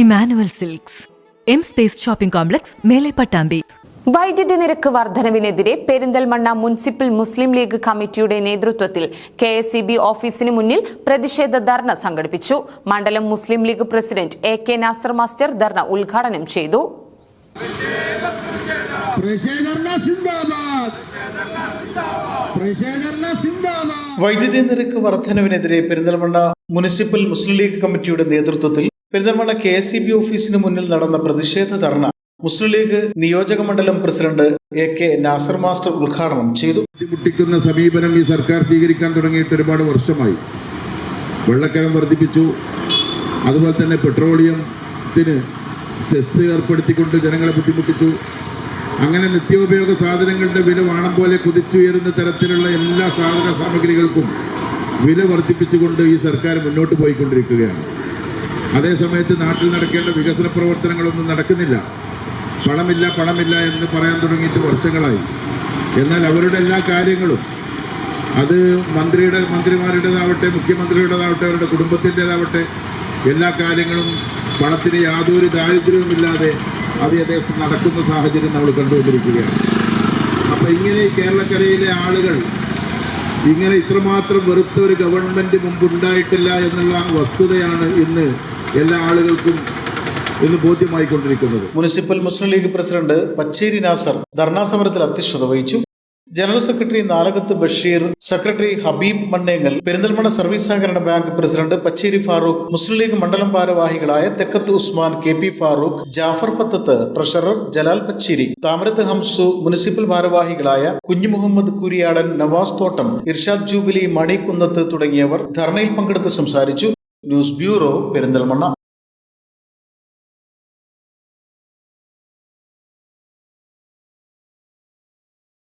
Emmanuel silks. M space shopping complex മേലെ പട്ടാമ്പി വൈദ്യുതി നിരക്ക് വർധനവിനെതിരെ പെരിന്തൽമണ്ണ മുനിസിപ്പൽ മുസ്ലിം ലീഗ് കമ്മിറ്റിയുടെ നേതൃത്വത്തിൽ കെ എസ് ഓഫീസിന് മുന്നിൽ പ്രതിഷേധ ധർണ സംഘടിപ്പിച്ചു. മണ്ഡലം Muslim League president A K Nasar master ധർണ ഉദ്ഘാടനം ചെയ്തു. വൈദ്യുതി നിരക്ക് വർധനവിനെതിരെ പെരിന്തൽമണ്ണ മുനിസിപ്പൽ മുസ്ലിം ലീഗ് കമ്മിറ്റിയുടെ നേതൃത്വത്തിൽ പെരിന്തൽമണ്ണ കെ എസ് ബി ഓഫീസിന് മുന്നിൽ നടന്ന പ്രതിഷേധ ധർണ മുസ്ലിം ലീഗ് നിയോജക മണ്ഡലം president A K Nasar master ഉദ്ഘാടനം ചെയ്തു. ബുദ്ധിമുട്ടിക്കുന്ന സമീപനം ഈ സർക്കാർ സ്വീകരിക്കാൻ തുടങ്ങിയിട്ട് ഒരുപാട് വർഷമായി. വെള്ളക്കരം വർദ്ധിപ്പിച്ചു. അതുപോലെ തന്നെ പെട്രോളിയത്തിന് സെസ് ഏർപ്പെടുത്തിക്കൊണ്ട് ജനങ്ങളെ ബുദ്ധിമുട്ടിച്ചു. അങ്ങനെ നിത്യോപയോഗ സാധനങ്ങളുടെ വില വാണം പോലെ കുതിച്ചുയരുന്ന തരത്തിലുള്ള എല്ലാ സാധന സാമഗ്രികൾക്കും വില വർദ്ധിപ്പിച്ചുകൊണ്ട് ഈ സർക്കാർ മുന്നോട്ട് പോയിക്കൊണ്ടിരിക്കുകയാണ്. അതേസമയത്ത് നാട്ടിൽ നടക്കേണ്ട വികസന പ്രവർത്തനങ്ങളൊന്നും നടക്കുന്നില്ല. പണമില്ല പണമില്ല എന്ന് പറയാൻ തുടങ്ങിയിട്ട് വർഷങ്ങളായി. എന്നാൽ അവരുടെ എല്ലാ കാര്യങ്ങളും അത് മന്ത്രിയുടെ മന്ത്രിമാരുടേതാവട്ടെ മുഖ്യമന്ത്രിയുടേതാവട്ടെ അവരുടെ കുടുംബത്തിന്റെതാവട്ടെ എല്ലാ കാര്യങ്ങളും പണത്തിന് യാതൊരു ദാരിദ്ര്യവുമില്ലാതെ അത് യഥേഷ്ടം നടക്കുന്ന സാഹചര്യം നമ്മൾ കണ്ടുകൊണ്ടിരിക്കുകയാണ്. അപ്പം ഇങ്ങനെ കേരളക്കരയിലെ ആളുകൾ ഇങ്ങനെ ഇത്രമാത്രം വെറുത്ത ഒരു ഗവൺമെന്റ് മുമ്പുണ്ടായിട്ടില്ല എന്നുള്ള വസ്തുതയാണ് ഇന്ന് എല്ലാ ആളുകൾക്കും ഇന്ന് ബോധ്യമായിക്കൊണ്ടിരിക്കുന്നത്. മുനിസിപ്പൽ മുസ്ലിം ലീഗ് പ്രസിഡന്റ് പച്ചേരി നാസർ ധർണാ സമരത്തിൽ അധ്യക്ഷത വഹിച്ചു. General secretary Nalakath Basheer secretary Habeeb Mannengal Perinthalmanna service സഹകരണ ബാങ്ക് പ്രസിഡന്റ് പച്ചേരി ഫാറൂഖ് മുസ്ലിം ലീഗ് മണ്ഡലം ഭാരവാഹികളായ Thekkath Usman K P Farooq Jafar Pathath treasurer Jalal Pacheri Thamarath Hamsu municipal ഭാരവാഹികളായ കുഞ്ഞു മുഹമ്മദ് കുരിയാടൻ നവാസ് തോട്ടം ഇർഷാദ് ജൂബിലി മണി കുന്നത്ത് തുടങ്ങിയവർ ധർണയിൽ പങ്കെടുത്ത് സംസാരിച്ചു. News bureau Perinthalmanna